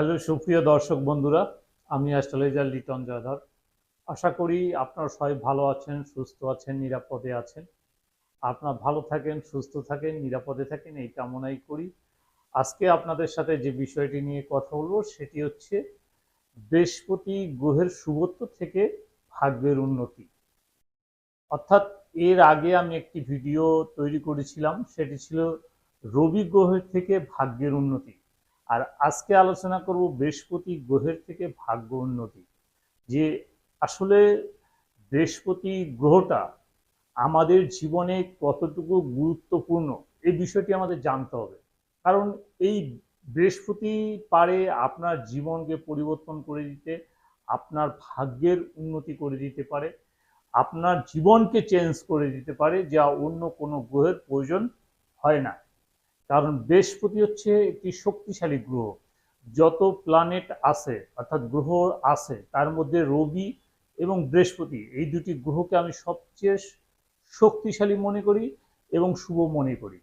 Hello, সুপ্রিয় দর্শক বন্ধুরা, আমি অ্যাস্ট্রোলজার লিটন জয়ধর আশা করি আপনারা সবাই ভালো আছেন, সুস্থ আছেন, নিরাপদে আছেন। আপনারা ভালো থাকেন, সুস্থ থাকেন, নিরাপদে থাকেন, এই কামনাই করি। আজকে আপনাদের সাথে যে বিষয়টি নিয়ে কথা বলব, সেটি হচ্ছে বৃহস্পতি গ্রহের শুভত্ব থেকে ভাগ্যের উন্নতি। অর্থাৎ এর আগে আমি একটি ভিডিও তৈরি করেছিলাম, সেটি ছিল রবি গ্রহের থেকে ভাগ্যের উন্নতি। আর আজকে আলোচনা করব বৃহস্পতি গ্রহের থেকে ভাগ্য উন্নতি। যে আসলে বৃহস্পতি গ্রহটা আমাদের জীবনে কতটুকু গুরুত্বপূর্ণ, এই বিষয়টি আমাদের জানতে হবে। কারণ এই বৃহস্পতি পারে আপনার জীবনকে পরিবর্তন করে দিতে, আপনার ভাগ্যের উন্নতি করে দিতে পারে, আপনার জীবনকে চেঞ্জ করে দিতে পারে, যা অন্য কোনো গ্রহের প্রয়োজন হয় না। কারণ বৃহস্পতি হচ্ছে একটি শক্তিশালী গ্রহ। যত প্ল্যানেট আছে, অর্থাৎ গ্রহ আছে, তার মধ্যে রবি এবং বৃহস্পতি, এই দুটি গ্রহকে আমি সবচেয়ে শক্তিশালী মনে করি এবং শুভ মনে করি।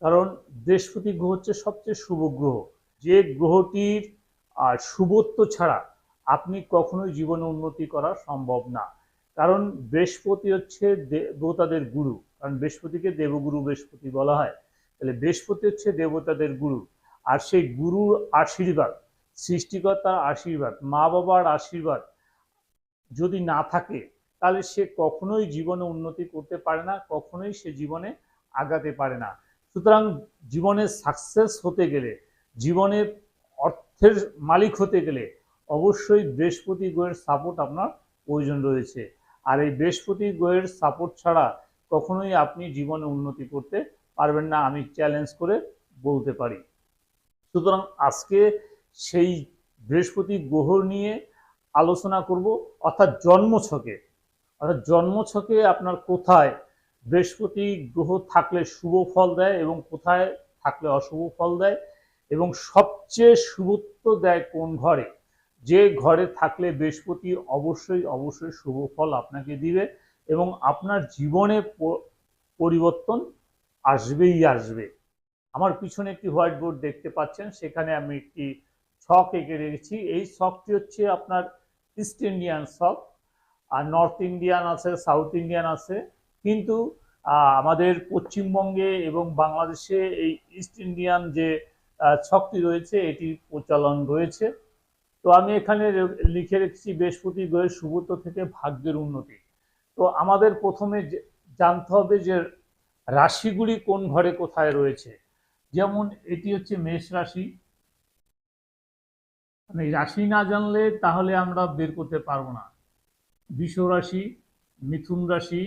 কারণ বৃহস্পতি গ্রহ হচ্ছে সবচেয়ে শুভ গ্রহ। যে গ্রহটির, আর শুভত্ব ছাড়া আপনি কখনোই জীবনে উন্নতি করা সম্ভব না। কারণ বৃহস্পতি হচ্ছে দেবতাদের গুরু। কারণ বৃহস্পতিকে দেবগুরু বৃহস্পতি বলা হয়। তাহলে বৃহস্পতি হচ্ছে দেবতাদের গুরু। আর সেই গুরুর আশীর্বাদ, সৃষ্টিকর্তার আশীর্বাদ, মা বাবার আশীর্বাদ যদি না থাকে, তাহলে সে কখনোই জীবনে উন্নতি করতে পারে না, কখনোই সে জীবনে আগাতে পারে না। সুতরাং জীবনে সাকসেস হতে গেলে জীবনে অর্থের মালিক হতে গেলে অবশ্যই বৃহস্পতি গ্রহের সাপোর্ট আপনার প্রয়োজন রয়েছে। আর এই বৃহস্পতি গ্রহের সাপোর্ট ছাড়া কখনোই আপনি জীবনে উন্নতি করতে পারবেন না, আমি চ্যালেঞ্জ করে বলতে পারি। সুতরাং আজকে সেই বৃহস্পতি গ্রহ নিয়ে আলোচনা করব, অর্থাৎ জন্মছকে। অর্থাৎ জন্মছকে আপনার কোথায়? বৃহস্পতি গ্রহ থাকলে শুভ ফল দেয় এবং কোথায় থাকলে অশুভ ফল দেয়? এবং সবচেয়ে শুভত্ব দেয় কোন ঘরে? যে ঘরে থাকলে বৃহস্পতি অবশ্যই অবশ্যই শুভ ফল আপনাকে দিবে এবং আপনার জীবনে পরিবর্তন আসবেই আসবে। আমার পিছনে একটি হোয়াইট বোর্ড দেখতে পাচ্ছেন, সেখানে আমি একটি শখ এঁকে রেখেছি। এই ছকটি হচ্ছে আপনার ইস্ট ইন্ডিয়ান ছক আর নর্থ ইন্ডিয়ান আছে, সাউথ ইন্ডিয়ান আছে। কিন্তু আমাদের পশ্চিমবঙ্গে এবং বাংলাদেশে এই ইস্ট ইন্ডিয়ান যে ছকটি রয়েছে এটির প্রচলন রয়েছে। তো আমি এখানে লিখে রেখেছি বৃহস্পতি, গ্রহের শুভত্ব থেকে ভাগ্যের উন্নতি। তো আমাদের প্রথমে জানতে হবে যে রাশিগুলি কোন ঘরে কোথায় রয়েছে? যেমন এটি হচ্ছে মেষ রাশি। মানে রাশি না জানলে তাহলে আমরা বের করতে পারব না। বিষ রাশি, মিথুন রাশি,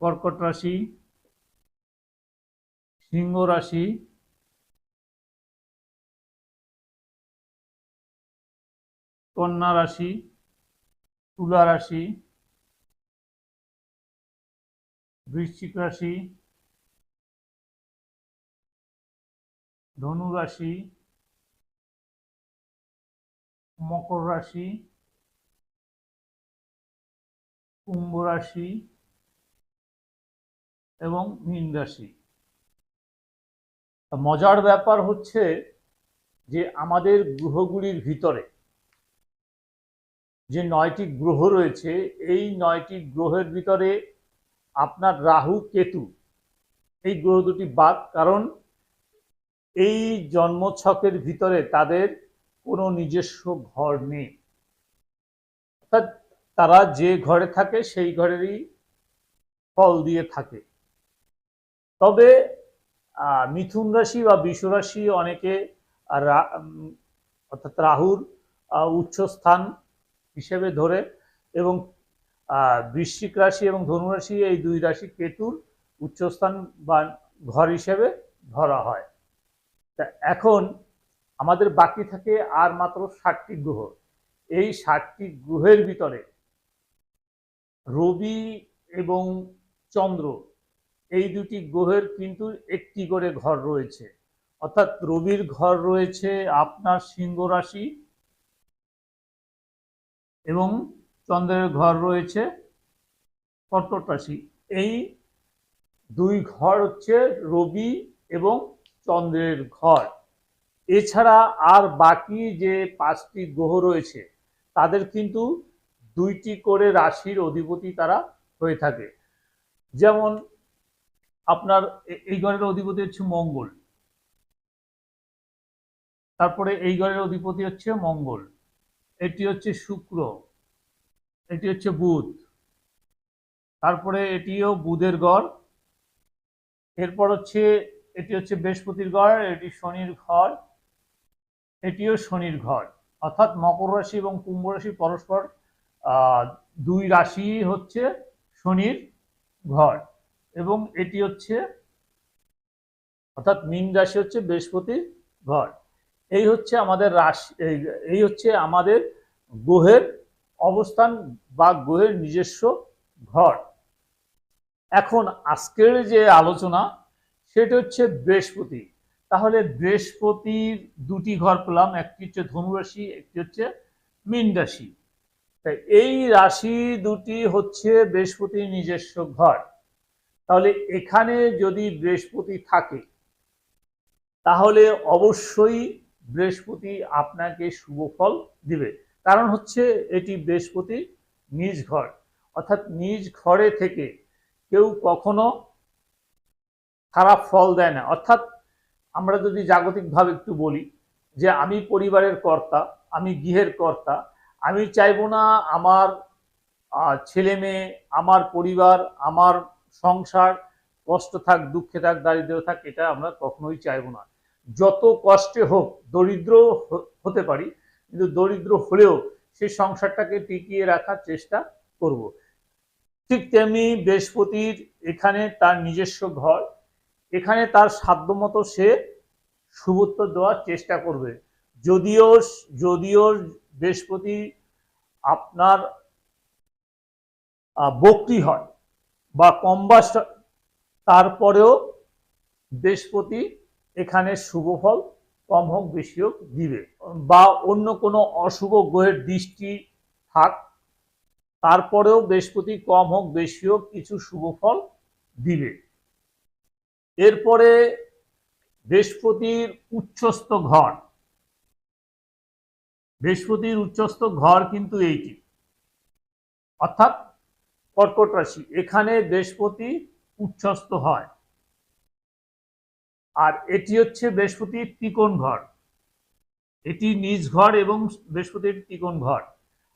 কর্কট রাশি, সিংহ রাশি, কন্যা রাশি, তুলা রাশি বৃশ্চিক রাশি, ধনু রাশি, মকর রাশি, কুম্ভ রাশি এবং মীন রাশি। মজার ব্যাপার হচ্ছে যে আমাদের গ্রহগুলির ভিতরে যে নয়টি গ্রহ রয়েছে, এই নয়টি গ্রহের ভিতরে আপনার রাহু কেতু, এই গ্রহ দুটি বাদ কারণ এই জন্মছকের ভিতরে তাদের কোনো নিজস্ব ঘর নেই। অর্থাৎ তারা যে ঘরে থাকে, সেই ঘরেরই ফল দিয়ে থাকে। তবে মিথুন রাশি বা বিষ রাশি অনেকে অর্থাৎ রাহুর উচ্চস্থান হিসেবে ধরে এবং বৃশ্চিক রাশি এবং ধনুরাশি এই দুই রাশি কেতুর উচ্চস্থান বা ঘর হিসেবে ধরা হয়। তা এখন আমাদের বাকি থাকে আর মাত্র ষাটটি গ্রহ। এই ষাটটি গ্রহের ভিতরে রবি এবং চন্দ্র, এই দুটি গ্রহের কিন্তু একটি করে ঘর রয়েছে। অর্থাৎ রবির ঘর রয়েছে আপনার সিংহ রাশি এবং চন্দ্রের ঘর রয়েছে কর্কট রাশি এই দুই ঘর হচ্ছে রবি এবং চন্দ্রের ঘর। এছাড়া আর বাকি যে পাঁচটি গ্রহ রয়েছে, তাদের কিন্তু দুইটি করে রাশির অধিপতি তারা হয়ে থাকে। যেমন আপনার এই ঘরের অধিপতি হচ্ছে মঙ্গল। তারপরে এই ঘরের অধিপতি হচ্ছে মঙ্গল। এটি হচ্ছে শুক্র। এটি হচ্ছে বুধ। তারপরে এটিও বুধের গড়। এরপর হচ্ছে, এটি হচ্ছে বৃহস্পতির ঘর এটি শনির ঘর। এটিও শনির ঘর। অর্থাৎ মকর রাশি এবং কুম্ভ রাশি পরস্পর দুই রাশি হচ্ছে শনির ঘর। এবং এটি হচ্ছে, অর্থাৎ মীন রাশি হচ্ছে বৃহস্পতির ঘর। এই হচ্ছে আমাদের রাশি, এই- এই হচ্ছে আমাদের গ্রহের অবস্থান বা গ্রহের নিজস্ব ঘর। এখন আজকের যে আলোচনা, সেটা হচ্ছে বৃহস্পতি। তাহলে বৃহস্পতির দুটি ঘর পেলাম, একটি হচ্ছে ধনুরাশি একটি হচ্ছে মীন রাশি। তাই এই রাশি দুটি হচ্ছে বৃহস্পতির নিজস্ব ঘর। তাহলে এখানে যদি বৃহস্পতি থাকে, তাহলে অবশ্যই বৃহস্পতি আপনাকে শুভ ফল দিবে। কারণ হচ্ছে এটি বৃহস্পতি নিজ ঘর। অর্থাৎ নিজ ঘরে থেকে কেউ কখনো খারাপ ফল দেয় না। অর্থাৎ আমরা যদি জাগতিকভাবে একটু বলি যে আমি পরিবারের কর্তা, আমি গৃহের কর্তা, আমি চাইব না আমার ছেলে মেয়ে, আমার পরিবার, আমার সংসার কষ্ট থাক, দুঃখে থাক দারিদ্র থাক, এটা আমরা কখনোই চাইব না। যত কষ্টে হোক, দরিদ্র হতে পারি কিন্তু দরিদ্র হলেও সেই সংসারটাকে টিকিয়ে রাখার চেষ্টা করব। ঠিক তেমনি বৃহস্পতির এখানে তার নিজস্ব ঘর, এখানে তার সাধ্যমতো সে শুভত্ব দেওয়ার চেষ্টা করবে। যদিও যদিও বৃহস্পতি আপনার বক্রি হয় বা কম্বাস তারপরেও বৃহস্পতি এখানে শুভ ফল কম হোক, বেশি হোক, দিবে। বা অন্য কোনো অশুভ গ্রহের দৃষ্টি থাক, তারপরেও বৃহস্পতি কম হোক, বেশি হোক, কিছু শুভ ফল দিবে। এরপরে বৃহস্পতির উচ্চস্থ ঘর। বৃহস্পতির উচ্চস্থ ঘর কিন্তু এইটি। অর্থাৎ কর্কট রাশি। এখানে বৃহস্পতি উচ্চস্থ হয়। আর এটি হচ্ছে বৃহস্পতির ত্রিকোণ ঘর। এটি নিজ ঘর এবং বৃহস্পতির ত্রিকোণ ঘর।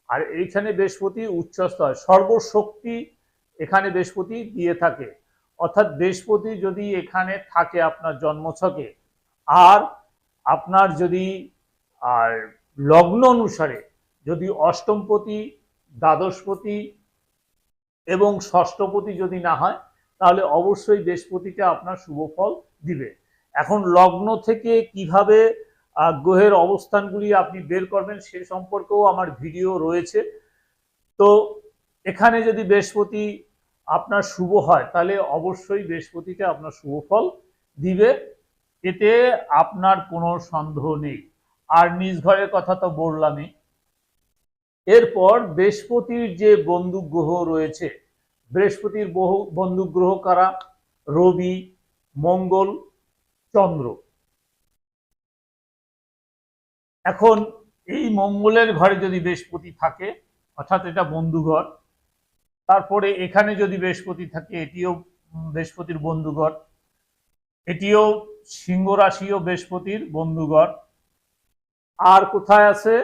আর এইখানে বৃহস্পতি উচ্চস্থ হয় সর্বশক্তি এখানে বৃহস্পতি দিয়ে থাকে। অর্থাৎ বৃহস্পতি যদি এখানে থাকে আপনার জন্মছকে, আর আপনার যদি, আর লগ্ন অনুসারে যদি অষ্টমপতি, দ্বাদশপতি এবং ষষ্ঠপতি যদি না হয়, তাহলে অবশ্যই বৃহস্পতিকে আপনার শুভ ফল দিবে। এখন লগ্ন থেকে কীভাবে গ্রহের অবস্থানগুলি আপনি বের করবেন সে সম্পর্কেও আমার ভিডিও রয়েছে। তো এখানে যদি বৃহস্পতি আপনার শুভ হয়, তাহলে অবশ্যই বৃহস্পতিটা আপনার শুভ ফল দিবে। এতে আপনার কোনো সন্দেহ নেই। আর নিজ ঘরের কথা তো বললামই। এরপর বৃহস্পতির যে বন্ধু গ্রহ রয়েছে, বৃহস্পতির বহু বন্ধু গ্রহ কারা? রবি, মঙ্গল চন্দ্র। এখন এই মঙ্গলের ঘরে যদি বৃহস্পতি থাকে, অর্থাৎ এটা বন্ধু ঘর তারপরে এখানে যদি বৃহস্পতি থাকে, এটিও বৃহস্পতির বন্ধুঘর, এটিও সিংহ রাশিও বৃহস্পতির বন্ধুঘর। আর কোথায় আছে?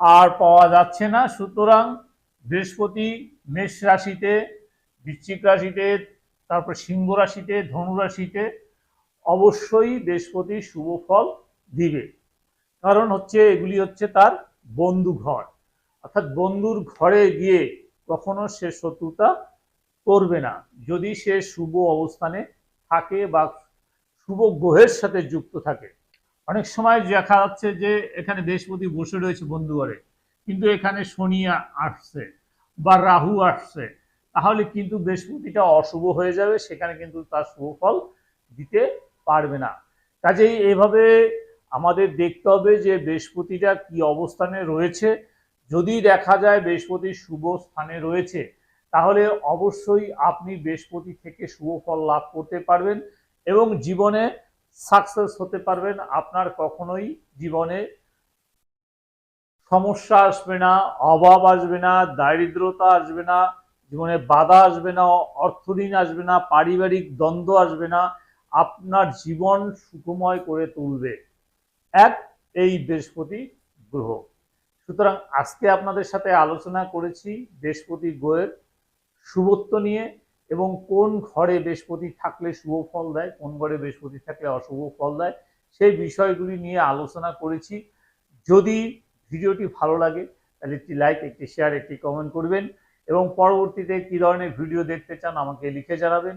আর পাওয়া যাচ্ছে না। সুতরাং বৃহস্পতি মেষ রাশিতে, বৃশ্চিক রাশিতে, তারপর সিংহ রাশিতে, ধনু রাশিতে অবশ্যই বৃহস্পতি শুভ ফল দিবে। কারণ হচ্ছে এগুলি হচ্ছে তার বন্ধু ঘর। অর্থাৎ বন্ধুর ঘরে গিয়ে কখনো সে শত্রুতা করবে না। যদি সে শুভ অবস্থানে থাকে বা শুভ গ্রহের সাথে যুক্ত থাকে। অনেক সময় দেখা যাচ্ছে যে এখানে বৃহস্পতি বসে রয়েছে বন্ধু ঘরে, কিন্তু এখানে শনি আসছে বা রাহু আসছে, তাহলে কিন্তু বৃহস্পতিটা অশুভ হয়ে যাবে। সেখানে কিন্তু তার শুভ ফল দিতে পারবে না। কাজেই এভাবে আমাদের দেখতে হবে যে বৃহস্পতিটা কি অবস্থানে রয়েছে। যদি দেখা যায় বৃহস্পতি শুভ স্থানে রয়েছে, তাহলে অবশ্যই আপনি বৃহস্পতি থেকে শুভ ফল লাভ করতে পারবেন এবং জীবনে সাকসেস হতে পারবেন। আপনার কখনোই জীবনে সমস্যা আসবে না, অভাব আসবে না, দারিদ্রতা আসবে না, জীবনে বাধা আসবে না, অর্থঋণ আসবে না, পারিবারিক দ্বন্দ্ব আসবে না। আপনার জীবন সুখময় করে তুলবে। এক, এই বৃহস্পতি গ্রহ। সুতরাং আজকে আপনাদের সাথে আলোচনা করেছি বৃহস্পতি গ্রহের শুভত্ব নিয়ে এবং কোন ঘরে বৃহস্পতি থাকলে শুভ ফল দেয়, কোন ঘরে বৃহস্পতি থাকলে অশুভ ফল দেয়, সেই বিষয়গুলি নিয়ে আলোচনা করেছি। যদি ভিডিওটি ভালো লাগে, তাহলে একটি লাইক, একটি শেয়ার, একটি কমেন্ট করবেন এবং পরবর্তীতে কী ধরনের ভিডিও দেখতে চান আমাকে লিখে জানাবেন।